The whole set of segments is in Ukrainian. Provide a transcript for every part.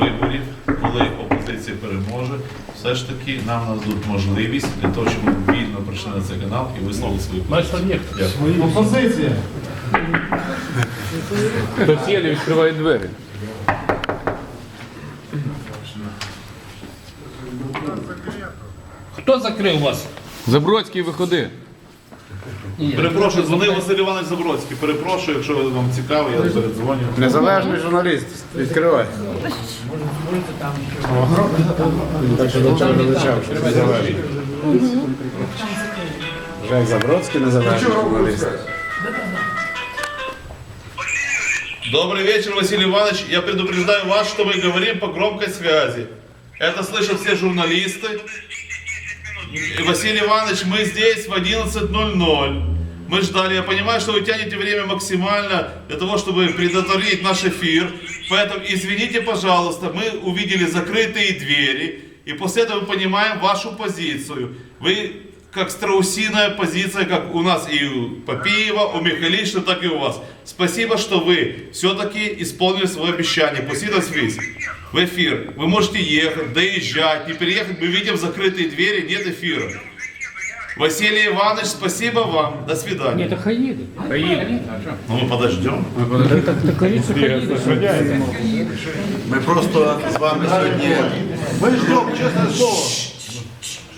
виборів, коли опозиція переможе, все ж таки нам нададуть можливість для того, щоб ми вільно прийшли на цей канал і висловили свою об'єкт. Дякую. Опозиція. Хтось є, не відкриває двері. Хто закрив вас? Забродський, виходи. Перепрошую, дзвонив Василь Іванович Забродський. Перепрошую, якщо вам цікаво, я передзвоню. Незалежний журналіст. Відкривай. Так що до чого долучав, що незалежний. Жек Забродський незалежний журналіст. Добрый вечер, Василий Иванович. Я предупреждаю вас, что мы говорим по громкой связи. Это слышат все журналисты. И, Василий Иванович, мы здесь в 11.00. Мы ждали, я понимаю, что вы тянете время максимально для того, чтобы предотвратить наш эфир. Поэтому извините, пожалуйста, мы увидели закрытые двери. И после этого мы понимаем вашу позицию. Вы как страусиная позиция, как у нас и у Попиева, у Михалишина, так и у вас. Спасибо, что вы все-таки исполнили свое обещание. Пустить нас весь в эфир. Вы можете ехать, доезжать, не переехать. Мы видим закрытые двери, нет эфира. Василий Иванович, спасибо вам. До свидания. Ні, то хай їде. Хай їде. Ну, мы подождем. Так кажіть, що хай їде. Ми просто з вами сьогодні, Ми ждемо, чесне слово.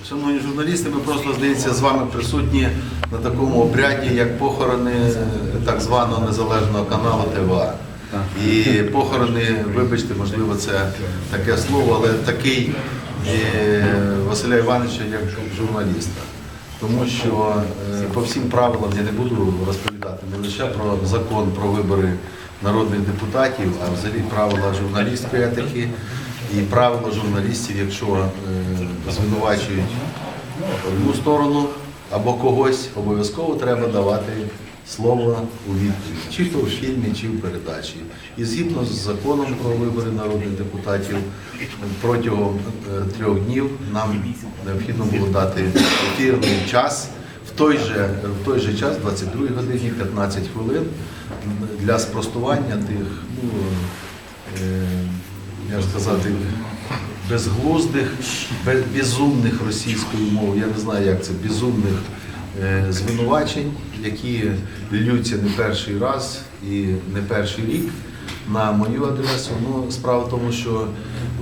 Шановні журналісти, ми просто, здається, з вами присутні на такому обряді, як похорони так званого незалежного каналу ТВА. І похорони, вибачте, можливо, це таке слово, але такий е, Василя Івановича як журналіста. Тому що е, по всім правилам я не буду розповідати не лише про закон про вибори народних депутатів, а взагалі правила журналістської етики і правила журналістів, якщо е, звинувачують одну сторону або когось, обов'язково треба давати слово у відповідь, чи то в фільмі, чи в передачі. І згідно з законом про вибори народних депутатів, протягом е, трьох днів нам необхідно було дати ефірний час. В той же, в той же час, 22 годині 15 хвилин, для спростування тих, ну, е, як сказати, безглуздих, без- безумних російською мовою, я не знаю, як це, безумних е, звинувачень, які ллються не перший раз і не перший рік на мою адресу. Ну, справа в тому, що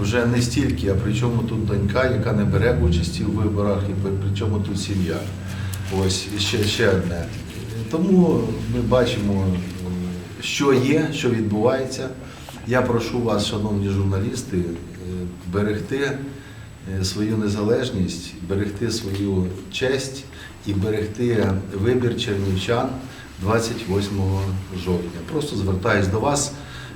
вже не стільки, а при чому тут донька, яка не бере участі у виборах, і при чому тут сім'я. Ось і ще, ще одне. Тому ми бачимо, що є, що відбувається. Я прошу вас, шановні журналісти, е, берегти е, свою незалежність, берегти свою честь і берегти вибір чернівчан 28 жовтня. Просто звертаюсь до вас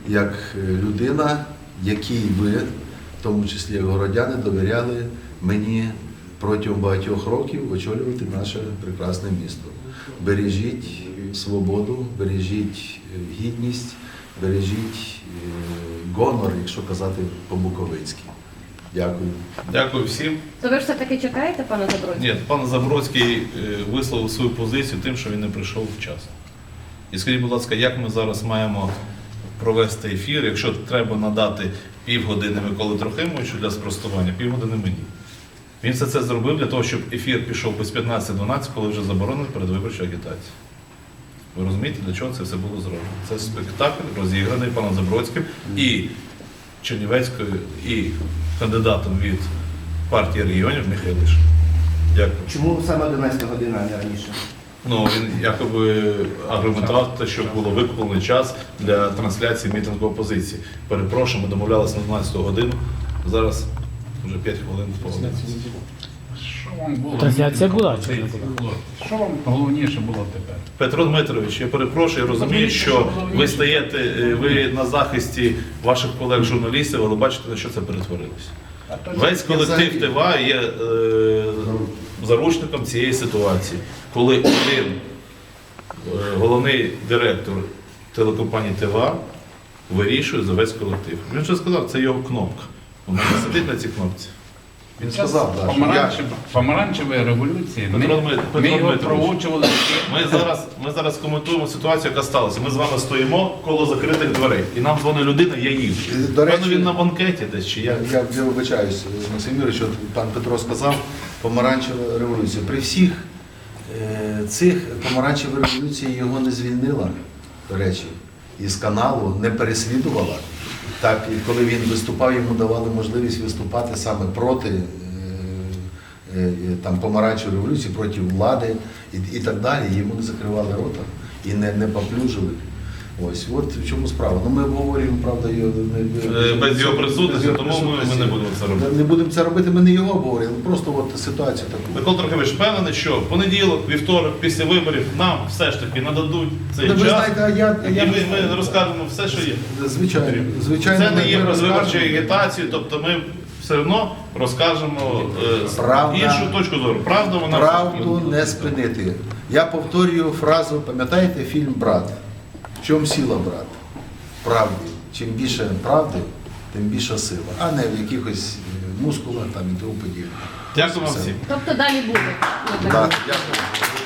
як е, людина, якій ви, в тому числі городяни, довіряли мені протягом багатьох років очолювати наше прекрасне місто. Бережіть свободу, бережіть гідність, бережіть е, гонор, якщо казати по-буковинськи. Дякую. Дякую всім. То ви ж все-таки чекаєте, пане Забродський? Ні, пан Забродський е, висловив свою позицію тим, що він не прийшов вчасно. І скажіть, будь ласка, як ми зараз маємо провести ефір, якщо треба надати півгодини Миколи Трохимовичу для спростування, півгодини мені. Він все це зробив для того, щоб ефір пішов без 15-12, коли вже заборонена передвиборча агітація. Ви розумієте, для чого це все було зроблено? Це спектакль розіграний паном Забродським і Чернівецькою, і кандидатом від партії регіонів Михайлиш. Дякую. Чому саме 11 година, а не раніше? Ну, він якоби аргументував те, що було викуплений час для трансляції мітингу опозиції. Перепрошую, ми домовлялися на 12 годину. Зараз вже 5 хвилин по 11. Що вам було? Трансляція була чи не була? Що вам головніше було тепер? Петро Дмитрович, я перепрошую, я розумію, що ви стаєте, е, ви на захисті ваших колег-журналістів, але бачите, на що це перетворилося. Весь колектив ТВА є е, заручником цієї ситуації, коли один е, головний директор телекомпанії ТВА вирішує за весь колектив. Він вже сказав, це його кнопка. Вона сидить на цій кнопці. Він сказав, да, що я, Помаранчева, помаранчевої революції ми, Петро Дмит- Петро ми його Дмитрович. проучували. Ми зараз, ми зараз коментуємо ситуацію, яка сталася. Ми з вами стоїмо коло закритих дверей. І нам дзвонить людина, я їду. До речі- Певно, він на банкеті десь чи як. я, я вибачаюсь, Максим Юрійович, от пан Петро сказав, помаранчева революція. При всіх е, цих помаранчева революція його не звільнила, до речі, із каналу, не переслідувала. Так, і коли він виступав, йому давали можливість виступати саме проти е, е, там, помаранчевої революції, проти влади і, і так далі. Йому не закривали рота і не, не поплюжили. Ось, от в чому справа. Ну ми обговорюємо, правда, його не- Е, без його присутності, без тому ми- ми не будемо це робити. Не будемо це робити, ми не його обговорюємо, просто от ситуацію таку. Микола Трохимович впевнений, що в понеділок, вівторок, після виборів нам все ж таки нададуть цей Ну, ви час. знаєте, я- і я- ми, ми розкажемо все, що є. Звичайно, звичайно. Це не є виборчою розкажемо. агітацією, тобто ми все одно розкажемо е, Правда. іншу точку зору. Правда, вона Правду не спинити. Я повторюю фразу, пам'ятаєте фільм Брат? В чому сила брат? Правди. Правді. Чим більше правди, тим більша сила, а не в якихось мускулах там і тому подібне. Дякую вам всім. Тобто далі буде. Так, дякую.